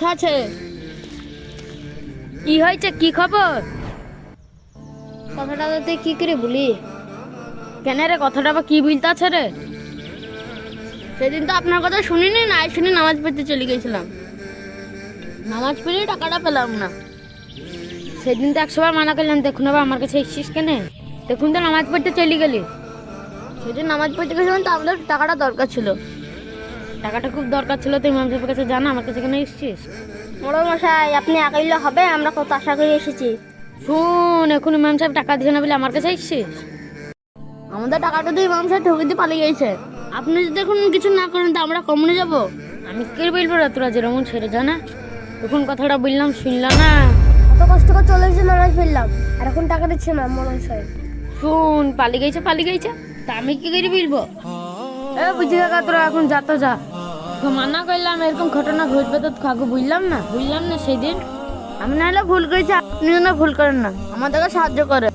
কথা আছে? কি হয়েছে? কি খবর? কথাটা তুই কি করে বলি? কেন রে কথাটা আবার কি বলতে আছে রে? সেদিন তো আপনার কথা শুনিনি, না শুনি নামাজ পড়তে চলে গেছিলাম। নামাজ পড়ে টাকাটা পেলাম না। সেদিন তো একশোবার মানা করলাম, দেখুন আবার আমার কাছে এসছিস কেন? দেখুন তো নামাজ পড়তে চলে গেলি। সেদিন নামাজ পড়তে গেছিলাম তো আপনার টাকাটা দরকার ছিল। টাকাটা খুব দরকার ছিল তুই ইমাম সাহেবের কাছে জানা আমার কাছে কেন এসছিস? মোড়ল মশাই আপনি একাইলে হবে আমরা কত আশা করে এসেছি। শুন এখন ইমাম সাহেব টাকা দিবে না বলে আমার কাছে এসছিস? আমাদের টাকাটা তো ইমাম সাহেব ঠকে দিয়ে পালিয়ে গেছে। আপনি যদি এখন কিছু না করেন তো আমরা কমনে যাব? আমি কে বলব রে তোরা যেরকম ছেড়ে জানা এখন কথাটা বললাম শুনলাম না। কত কষ্ট করে চলে এসে নামাজ ফেললাম আর এখন টাকা দিচ্ছে না মোড়ল সাহেব শুন পালিয়ে গেছে পালিয়ে গেছে। তা আমি কি করে বলব? এ বুঝি কাকা তোরা এখন যা তো যা। মানা করলাম এরকম ঘটনা ঘটবে তো কাকু বুঝলাম না? বুঝলাম না সেদিন। আমি না হলে ভুল করেছি আপনি যেন ভুল করেন না। আমাদেরকে সাহায্য করে।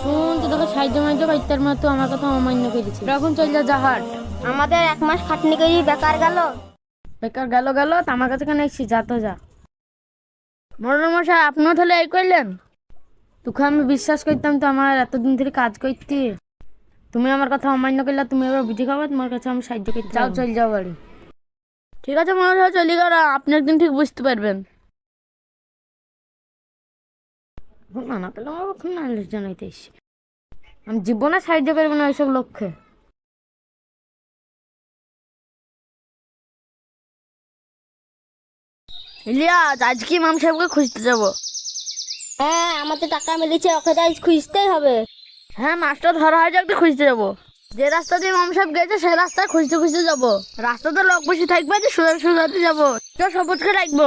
শুন তো তোকে সাহায্য মাহায্য করতে মতো আমার কথা অমান্য করেছি এখন চল যা জাহাট আমাদের এক মাস খাটনি করে বেকার গেল। বেকার গেল গেল তো আমার কাছে কেন এসছি যা তো যা। মরণ মশাই আপনিও তাহলে এই করলেন তোকে আমি বিশ্বাস করতাম তো আমার এতদিন ধরে কাজ করতে। তুমি আমার কথা অমান্য করলে তুমি এবার বুঝে খাবে তোমার কাছে আমি সাহায্য করতে যাও চল যাও বাড়ি। ঠিক আছে মনে হয় চলি গেল আপনি একদিন ঠিক বুঝতে পারবেন। মানা পেলাম আবার খুব নালিশ জানাইতে এসছি। আমি জীবনে সাহায্য করব না ওইসব লক্ষ্যে ইলিয়াস আজকে ইমাম সাহেবকে খুঁজতে যাব। হ্যাঁ আমাদের টাকা মিলেছে ওকে তাই খুঁজতেই হবে। হ্যাঁ মাস্টার ধরা হয় যাকে খুঁজতে যাব। যে রাস্তা দিয়ে ইমাম সাহেব গেছে সেই রাস্তায় খুঁজতে খুঁজতে যাব। রাস্তাতে লোক বসে থাকবে যে সোজা সোজাতে যাব। তো সবুজকে রাখব।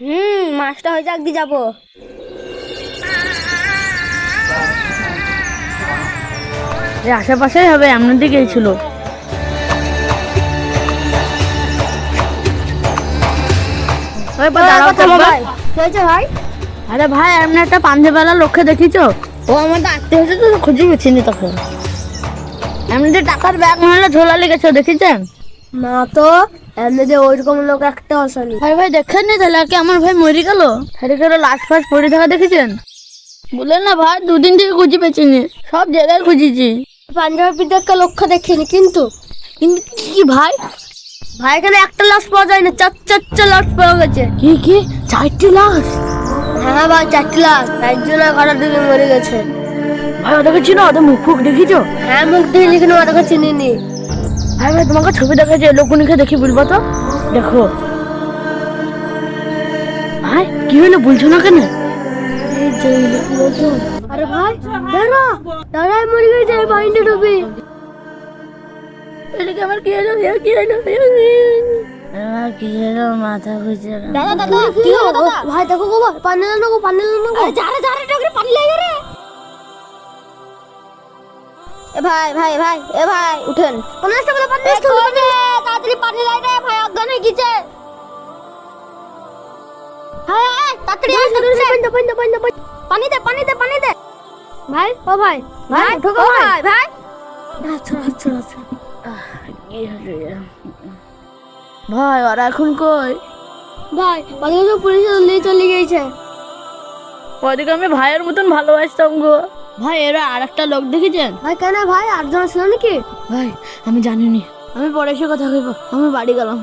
হুম মাসটা হয়ে যাক দিয়ে যাব। আশেপাশেই হবে এমন দিকেই ছিল। ভাই। হয়েছে ভাই। আরে ভাই এমনি একটা পাঞ্জাবেলা লোককে দেখিছো? ও আমাদের আত্মীয় হচ্ছে তো খুঁজে পেছিনি তখন। এমনি যে টাকার ব্যাগ মহিলা ঝোলা লেগেছে দেখেছেন? না তো এমনিতে ওইরকম লোক একটা আসেনি। ভাই ভাই দেখেন নি তাহলে কি আমার ভাই মরে গেল? হেরে করে লাশ ফাশ পড়ে থাকা দেখেছেন? বললেন না ভাই দুদিন থেকে খুঁজে পেয়েছিনি সব জায়গায় খুঁজেছি। পাঞ্জাবের পিতাকে লক্ষ্য দেখিনি কিন্তু? কিন্তু কি কি ভাই? ভাই এখানে একটা লাশ পাওয়া যায় না চার চারটে লাশ পাওয়া গেছে। কি কি? চারটি লাশ হ্যাঁ ভাই চারটি লাশ একজনের ঘরের দিকে মরে গেছে। ভাই ওদেরকে চিনো? ওদের মুখ ফুক দেখিছো? হ্যাঁ মুখ দিয়ে লিখে ওটাকে চিনিনি। ভাই ভাই তোমাকে ছবি দেখাচ্ছে লোকগুনিকে দেখি বলব তো? দেখো। ভাই কি হলো বলছো না কেন? আরে ভাই দাঁড়া দাঁড়ায় মরে গেছে বাইন্ডে ডুবি এদিকে আমার কি হলো কি হলো? আমার কি হলো মাথা ঘুরছে না। দাদা দাদা কি হলো দাদা? ভাই দেখো গো পানি লানো গো পানি লানো গো। যারে যারে ডগরে পানি লাগে রে। এ ভাই ভাই ভাই এ ভাই উঠেন। কোন রাস্তা বলে পানি নষ্ট হলো রে তাড়াতাড়ি পানি লাগে রে ভাই অজ্ঞান হয়ে গেছে। হায় হায় তাড়াতাড়ি আস পানি পানি পানি পানি দে পানি দে পানি দে। ভাই ও ভাই ভাই ঠোকো ভাই। ভাই আচ্ছা আচ্ছা আচ্ছা কি হলো? ভাই ওরা এখন কই? ভাই ওদিকে তো পুলিশে নিয়ে চলে গেছে ওদিকে আমি ভাইয়ের মতন ভালোবাসতাম গো। ভাই এরা আর একটা লোক দেখেছেন? ভাই কেন ভাই? আটজন ছিল নাকি? ভাই আমি জানিনি। আমি পরে এসে কথা কইব। আমি বাড়ি গেলাম।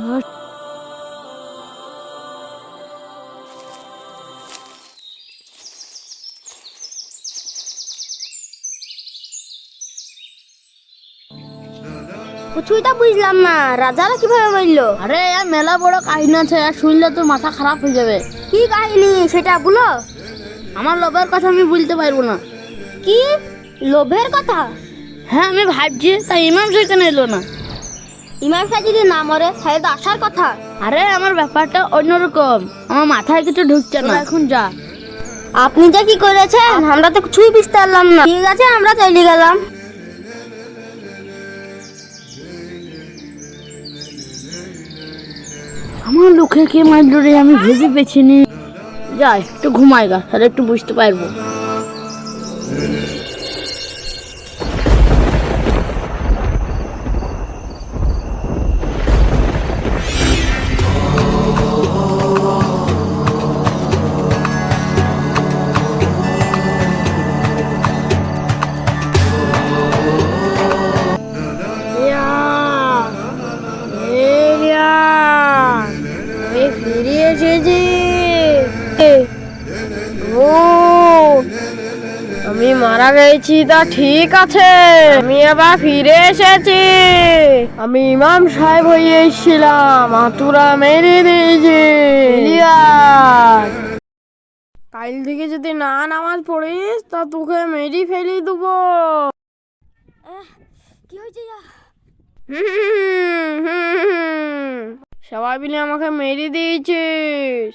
কিছুই তো বুঝলাম না রাজারা কীভাবে বলল? আরে এর মেলা বড় কাহিনী আছে আর শুনলে তোর মাথা খারাপ হয়ে যাবে। কি কাহিনী সেটা বলো? আমার লোভের কথা আমি বলতে পারব না। কি? লোভের কথা? হ্যাঁ আমি ভাবছি তাই ইমাম সেখানে এলো না? ইমাম সাহেব যদি না মরে তাহলে তো আসার কথা। আরে আমার ব্যাপারটা অন্যরকম। আমার মাথায় কিছু ঢুকছে না। এখন যা। আপনি যে কি করেছেন আমরা তো কিছুই বুঝতে পারলাম না। ঠিক আছে আমরা চলে গেলাম। আমার লোকে কে মাছ রে? আমি ভেবে পেছনে যাই একটু ঘুমাই গা, তাহলে একটু বুঝতে পারব। মারা গেছি তা ঠিক আছে। আমি আবার ফিরে এসেছি। আমি ইমাম সাহেব হয়ে এসেছিলাম। আতুরা মেরে দিয়েছি। কাল থেকে যদি না নামাজ পড়িস তা তোকে মেরি ফেলি দেবো। কি হয়েছে। সবাই মিলে আমাকে মেরে দিয়েছিস।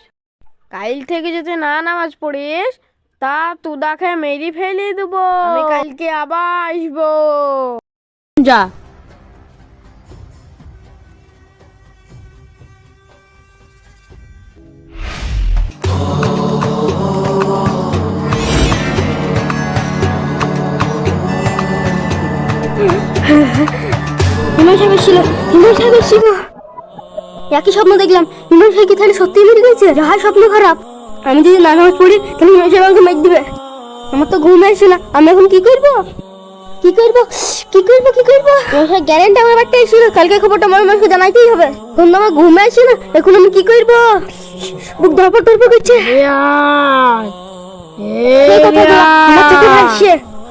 কাল থেকে যদি না নামাজ পড়িস তা তুদাকে মেরি ফেলে দেবো। আমি কালকে আবার আসব। যা। ইমাম সাহেব ছিল ইমাম সাহেব ছিল। একই স্বপ্ন দেখলাম। ইমাম সাহেব কি তাহলে সত্যি মেরে গেছে? যাহার স্বপ্ন খারাপ। আমি যদি না নামাজ পড়ি তাহলে ইমাম সাহেব আমাকে মেরে দিবে। আমার তো ঘুম আসছে না। আমি এখন কি করব? কি করব? কি করব? কি করব? ইমাম সাহেব গ্যারেন্টি আমার বাড়িতে এসেছিল কালকে খবরটা আমার মানুষকে জানাইতেই হবে। এখন তো আমার ঘুম আসছে না। এখন আমি কি করব? বুক ধরপড় ধরপড় করছে।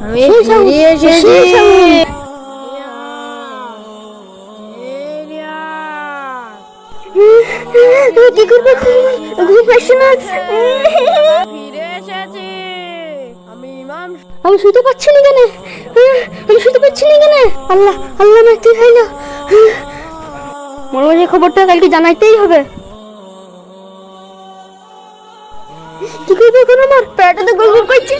আমি ফিরে এসেছি। কি করব ঘুম ঘুম আসছে না। ফিরে এসেছি। আমি ইমাম আমি শুতে পাচ্ছি না কেন আমি শুতে পাচ্ছি না কেন আল্লাহ আল্লাহ মারতে খাইলো মনে হয় খবরটা কালকে জানাইতেই হবে। কি করব এখন আমার? পেটটা তো গড়গড় করছে।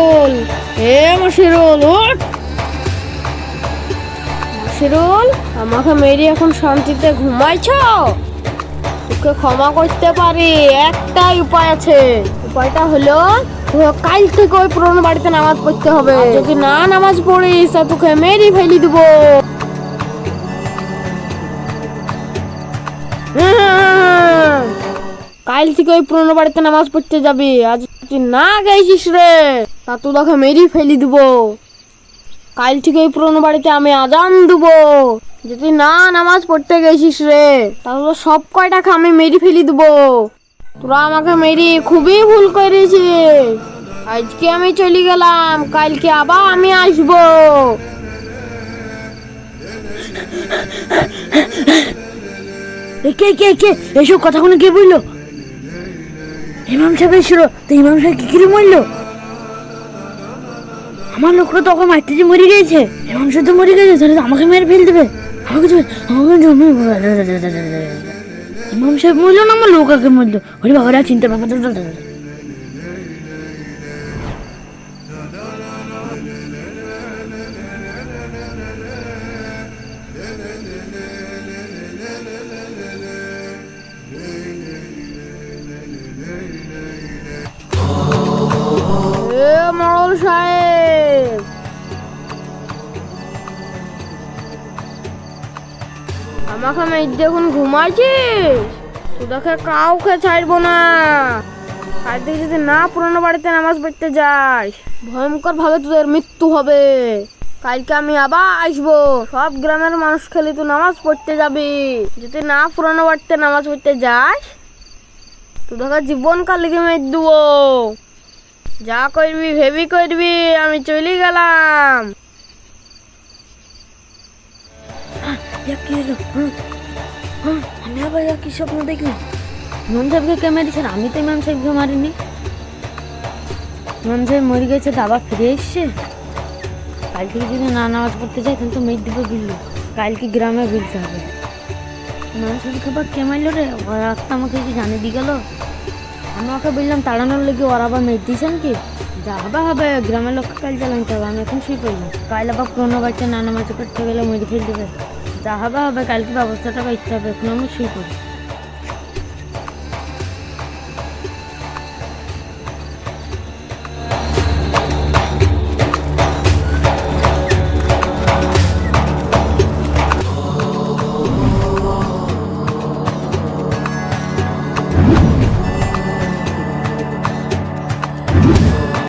মাসিরুল হে মাসিরুল ওঠ মাসিরুল আমাকে মেরি এখন শান্তিতে ঘুমাইছ? তোকে ক্ষমা করতে পারি, একটাই উপায় আছে। উপায়টা হলো কাল থেকে ওই পুরনো বাড়িতে নামাজ পড়তে হবে। যদি না নামাজ পড়িস, তা তোকে মেরি ফেলি দেবো। হুম। কাল থেকে ওই পুরনো বাড়িতে নামাজ পড়তে যাবি। আজ তুই না গেছিস রে। তা তো দেখো মেরি ফেলি দিব। কাল থেকে এই পুরনো বাড়িতে আমি আজান দেব। যদি না নামাজ পড়তে গেছিস রে, তাহলে সব কয়টাকে আমি মেরি ফেলি দেব। তোরা আমাকে মেরি খুবই ভুল করেছিস। আজকে আমি চলে গেলাম, কালকে আবার আমি আসব। কে কে কে? এসব কথা কোনো কে বলল? ইমাম সাহেব এসেছিল, তো ইমাম সাহেব কি করে মরলো আমার লোকরা তখন মারতে যে মরে গেছে এমন শুধু মরে গেছে তাহলে তো আমাকে মেরে ফেল দেবে আমাকে আমাকে জমি ইমাম সাহেব মরলো না আমার লোক আগে মরলো ওরে বাবারা চিন্তা বাবা আমি দেখুন ঘুমাইছিস তোদেরকে কাউকে ছাড়বো না। আজ থেকে যদি না পুরনো বাড়িতে নামাজ পড়তে যাস ভয়ঙ্কর ভাবে তোদের মৃত্যু হবে। কালকে আমি আবার আসব। সব গ্রামের মানুষ খেলে তুই নামাজ পড়তে যাবি। যদি না পুরনো বাড়িতে নামাজ পড়তে যাস তোদেরকে জীবন কাল লিখে মেরে দেবো যা করবি, ভেবি করবি, আমি চলে গেলাম। হ্যাঁ, হ্যাঁ, আমি আবার কি স্বপ্ন দেখলাম ইমাম সাহেবকে কে মেরেছে আমি তো ইমাম সাহেবকে মারিনি। ইমাম সাহেব মরে গেছে আবার ফিরে এসছে। কালকে যদি না নামাজ পড়তে যাই তাহলে তো মেঘ দিবে বিল্লু। কালকে গ্রামে বিলতে হবে। ইমাম সাহেবকে আবার কে মারলো রে? ওরা তো আমাকে কি জানিয়ে দিয়ে গেল। আমি ওকে বললাম তাড়ানোর লেগে ওরা আবার মেঘ দিয়েছেন কি? যা হবে হবে গ্রামের লোক কাল জ্বালাইতে হবে আমি এখন শুই করলাম কাল আবার পুরোনো বাচ্চা না নামাজ পড়তে গেলে মেরে ফেল দেবে যা হবে হবে কালকে ব্যবস্থাটা করতে হবে এখন আমি শুরু করি